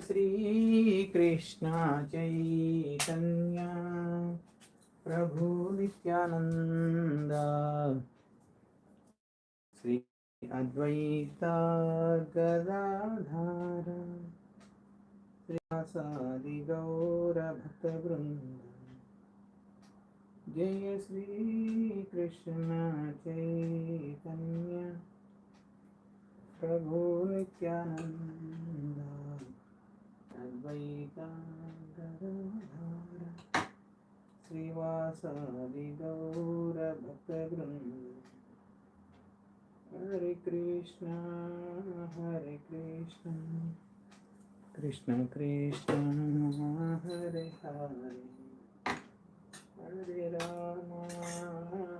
श्रीकृष्ण चैतन्य प्रभु नित्यानन्द। श्री अद्वैता गदाधार श्रीवासादि गौरभक्तवृन्द। जय श्रीकृष्ण चैतन्य प्रभु नित्यानन्द। अद्वैता गदाधार श्रीवासादि गौरभक्तवृन्द हरे कृष्ण हरे कृष्ण। कृष्ण कृष्ण हरे हरे। हरे राम।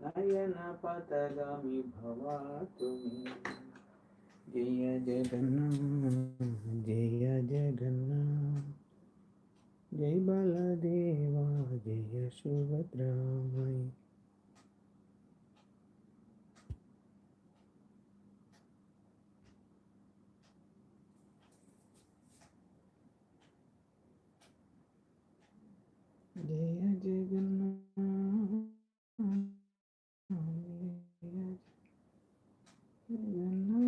नयन पतगामि भवातु मे। जय जगन्नाथ जय जगन्नाथ। जय बलदेवा, जय सुभद्रा माई जय जगन्नाथ। না